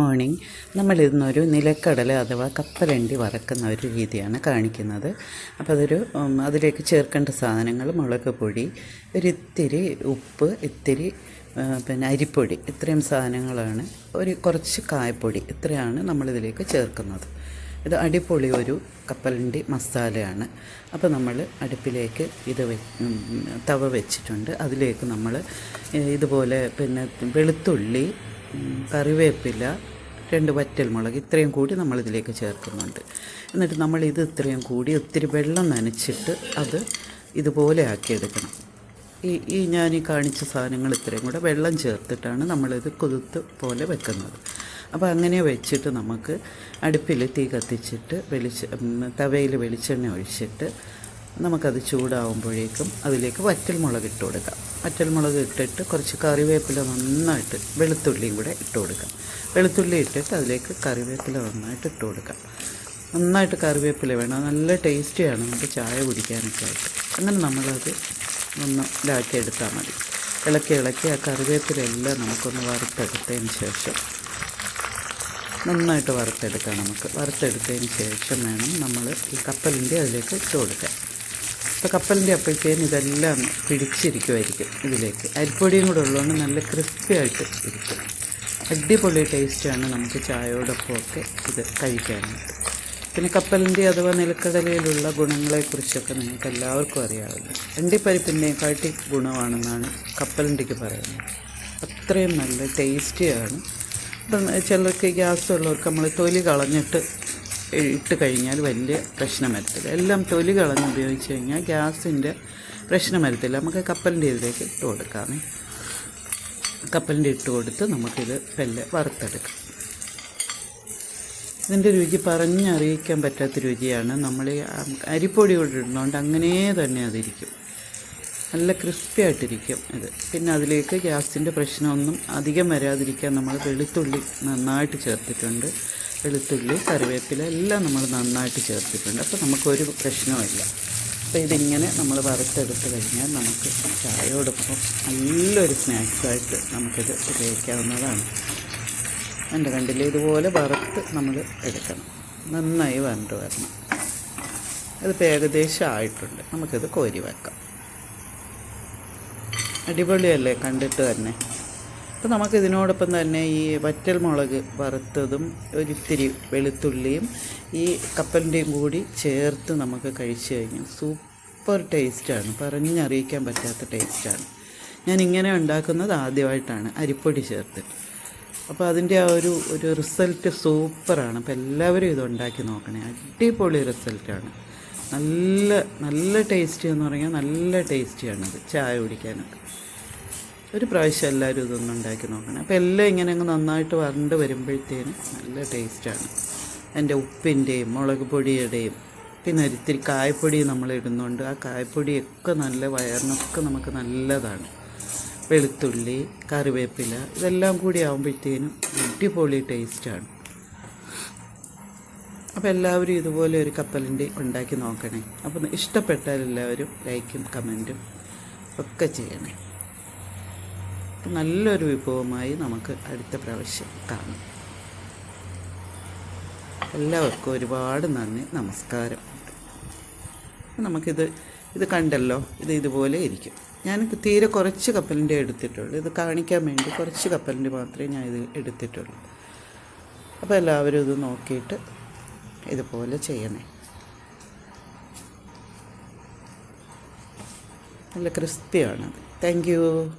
Morning നമ്മൾ ഇന്നൊരു നിലക്കടല അഥവാ കപ്പലണ്ടി വറക്കുന്ന ഒരു രീതിയാണ് കാണിക്കുന്നത്. അപ്പോൾ അതൊരു അതിലേക്ക് ചേർക്കേണ്ട സാധനങ്ങൾ മുളക് പൊടി ഒരിത്തിരി ഉപ്പ് ഇത്തിരി പിന്നെ അരിപ്പൊടി ഇത്രയും സാധനങ്ങളാണ്. ഒരു കുറച്ച് കായപ്പൊടി ഇത്രയാണ് നമ്മളിതിലേക്ക് ചേർക്കുന്നത്. ഇത് അടിപൊളി ഒരു കപ്പലണ്ടി മസാലയാണ്. അപ്പോൾ നമ്മൾ അടുപ്പിലേക്ക് ഇത് തവ വെച്ചിട്ടുണ്ട്. അതിലേക്ക് നമ്മൾ ഇതുപോലെ പിന്നെ വെളുത്തുള്ളി കറിവേപ്പില രണ്ട് വറ്റൽമുളക് ഇത്രയും കൂടി നമ്മളിതിലേക്ക് ചേർക്കുന്നുണ്ട്. എന്നിട്ട് നമ്മൾ ഇത് ഇത്രയും കൂടി ഒത്തിരി വെള്ളം നനച്ചിട്ട് അത് ഇതുപോലെ ആക്കിയെടുക്കണം. ഈ ഈ ഞാൻ ഈ കാണിച്ച സാധനങ്ങൾ ഇത്രയും കൂടെ വെള്ളം ചേർത്തിട്ടാണ് നമ്മളിത് കൊതുത്ത് പോലെ വെക്കുന്നത്. അപ്പോൾ അങ്ങനെ വെച്ചിട്ട് നമുക്ക് അടുപ്പിൽ തീ കത്തിച്ചിട്ട് വെളിച്ച തവയിൽ വെളിച്ചെണ്ണ ഒഴിച്ചിട്ട് നമുക്കത് ചൂടാവുമ്പോഴേക്കും അതിലേക്ക് വറ്റൽമുളക് ഇട്ട് കൊടുക്കാം. വറ്റൽമുളക് ഇട്ടിട്ട് കുറച്ച് കറിവേപ്പില നന്നായിട്ട് വെളുത്തുള്ളിയും കൂടെ ഇട്ട് കൊടുക്കാം. വെളുത്തുള്ളി ഇട്ടിട്ട് അതിലേക്ക് കറിവേപ്പില നന്നായിട്ട് ഇട്ട് കൊടുക്കാം. നന്നായിട്ട് കറിവേപ്പില വേണം. നല്ല ടേസ്റ്റിയാണ് നമുക്ക് ചായ കുടിക്കാനൊക്കെ ആയിട്ട്. അങ്ങനെ നമ്മളത് ഒന്ന് ഇതാക്കി എടുത്താൽ മതി. ഇളക്കി ഇളക്കി ആ കറിവേപ്പിലെല്ലാം നമുക്കൊന്ന് വറുത്തെടുത്തതിന് ശേഷം നന്നായിട്ട് വറുത്തെടുക്കാം നമുക്ക്. വറുത്തെടുത്തതിന് ശേഷം വേണം നമ്മൾ ഈ കപ്പലിന്റെ അതിലേക്ക് ഇട്ട് കൊടുക്കാൻ. അപ്പോൾ കപ്പലിന്റെ അപ്പോഴത്തേനും ഇതെല്ലാം പിടിച്ചിരിക്കുമായിരിക്കും ഇതിലേക്ക്. അരിപ്പൊടിയും കൂടെ ഉള്ളതുകൊണ്ട് നല്ല ക്രിസ്പി ആയിട്ട് ഇരിക്കും. അടിപൊളി ടേസ്റ്റാണ് നമുക്ക് ചായയോടൊപ്പം ഒക്കെ ഇത് കഴിക്കാനായിട്ട്. പിന്നെ കപ്പലിന്റെ അഥവാ നിലക്കടലയിലുള്ള ഗുണങ്ങളെക്കുറിച്ചൊക്കെ നിങ്ങൾക്ക് എല്ലാവർക്കും അറിയാമല്ലോ. അണ്ടിപ്പരിപ്പിന്റെയും കാട്ടി ഗുണമാണെന്നാണ് കപ്പലിന്റെക്ക് പറയുന്നത്. അത്രയും നല്ല ടേസ്റ്റിയാണ് ചിലർക്ക് ഗ്യാസ് ഉള്ളവർക്ക് നമ്മൾ തൊലി കളഞ്ഞിട്ട് ഇട്ട് കഴിഞ്ഞാൽ വലിയ പ്രശ്നം വരത്തില്ല. എല്ലാം തൊലി കളഞ്ഞ് ഉപയോഗിച്ച് കഴിഞ്ഞാൽ ഗ്യാസിന്റെ പ്രശ്നം വരത്തില്ല. നമുക്ക് കപ്പലിന്റെ ഇതിലേക്ക് ഇട്ട് കൊടുക്കാമേ കപ്പലിന്റെ ഇട്ട് കൊടുത്ത് നമുക്കിത് പെല്ലെ വറുത്തെടുക്കാം. ഇതിന്റെ രുചി പറഞ്ഞറിയിക്കാൻ പറ്റാത്ത രുചിയാണ്. നമ്മൾ അരിപ്പൊടി കൂടെ ഇടുന്നതുകൊണ്ട് അങ്ങനെ തന്നെ അതിരിക്കും. നല്ല ക്രിസ്പി ആയിട്ടിരിക്കും ഇത്. പിന്നെ അതിലേക്ക് ഗ്യാസിന്റെ പ്രശ്നമൊന്നും അധികം വരാതിരിക്കാൻ നമ്മൾ വെളുത്തുള്ളി നന്നായിട്ട് ചേർത്തിട്ടുണ്ട്. വെളുത്തുള്ളി കറിവേപ്പില എല്ലാം നമ്മൾ നന്നായിട്ട് ചേർത്തിട്ടുണ്ട്. അപ്പോൾ നമുക്കൊരു പ്രശ്നവുമില്ല. അപ്പോൾ ഇതിങ്ങനെ നമ്മൾ വറുത്തെടുത്ത് കഴിഞ്ഞാൽ നമുക്ക് ചായയോടൊപ്പം നല്ലൊരു സ്നാക്സായിട്ട് നമുക്കിത് ഉപയോഗിക്കാവുന്നതാണ്. എന്റെ കണ്ടില്ലേ? ഇതുപോലെ വറുത്ത് നമ്മൾ എടുക്കണം. നന്നായി വരണ്ട് വരണം. അതിപ്പോൾ ഏകദേശം ആയിട്ടുണ്ട്. നമുക്കിത് കോരി വെക്കാം. അടിപൊളിയല്ലേ? കണ്ടിട്ട് തന്നെ. അപ്പോൾ നമുക്ക് ഇതിനോടൊപ്പം തന്നെ ഈ വറ്റൽ മുളക് വറുത്തതും ഒരിത്തിരി വെളുത്തുള്ളിയും ഈ കപ്പലിന്റെയും കൂടി ചേർത്ത് നമുക്ക് കഴിച്ചു കഴിഞ്ഞാൽ സൂപ്പർ ടേസ്റ്റാണ്. പറഞ്ഞറിയിക്കാൻ പറ്റാത്ത ടേസ്റ്റാണ്. ഞാൻ ഇങ്ങനെ ഉണ്ടാക്കുന്നത് ആദ്യമായിട്ടാണ് അരിപ്പൊടി ചേർത്ത്. അപ്പോൾ അതിന്റെ ആ ഒരു ഒരു റിസൾട്ട് സൂപ്പറാണ്. അപ്പോൾ എല്ലാവരും ഇത് ഉണ്ടാക്കി നോക്കണേ. അടിപൊളി റിസൾട്ടാണ്. നല്ല നല്ല ടേസ്റ്റി എന്ന് പറഞ്ഞാൽ നല്ല ടേസ്റ്റിയാണത് ചായ കുടിക്കാനൊക്കെ. ഒരു പ്രാവശ്യം എല്ലാവരും ഇതൊന്നും ഉണ്ടാക്കി നോക്കണം. അപ്പോൾ എല്ലാം ഇങ്ങനെ അങ്ങ് നന്നായിട്ട് വരണ്ട് വരുമ്പോഴത്തേനും നല്ല ടേസ്റ്റാണ്. എന്റെ ഉപ്പിന്റെയും മുളക് പൊടിയുടെയും പിന്നെ ഒരിത്തിരി കായപ്പൊടി നമ്മൾ ഇടുന്നുണ്ട്. ആ കായപ്പൊടിയൊക്കെ നല്ല വയറിനൊക്കെ നമുക്ക് നല്ലതാണ്. വെളുത്തുള്ളി കറിവേപ്പില ഇതെല്ലാം കൂടി ആകുമ്പോഴത്തേനും അടിപൊളി ടേസ്റ്റാണ്. അപ്പോൾ എല്ലാവരും ഇതുപോലെ ഒരു കപ്പലിന്റെ ഉണ്ടാക്കി നോക്കണേ. അപ്പം ഇഷ്ടപ്പെട്ടാൽ എല്ലാവരും ലൈക്കും കമന്റും ഒക്കെ ചെയ്യണേ. നല്ലൊരു വിഭവമായി നമുക്ക് അടുത്ത പ്രാവശ്യം കാണാം. എല്ലാവർക്കും ഒരുപാട് നന്ദി നമസ്കാരം. നമുക്കിത് ഇത് കണ്ടല്ലോ ഇത് ഇതുപോലെ ഇരിക്കും. ഞാൻ തീരെ കുറച്ച് കപ്പലിന്റെ എടുത്തിട്ടുള്ളൂ. ഇത് കാണിക്കാൻ വേണ്ടി കുറച്ച് കപ്പലിന്റെ മാത്രമേ ഞാൻ ഇത് എടുത്തിട്ടുള്ളൂ. അപ്പോൾ എല്ലാവരും ഇത് നോക്കിയിട്ട് ഇതുപോലെ ചെയ്യണേ. നല്ല ക്രിസ്പിയാണത്. Thank you.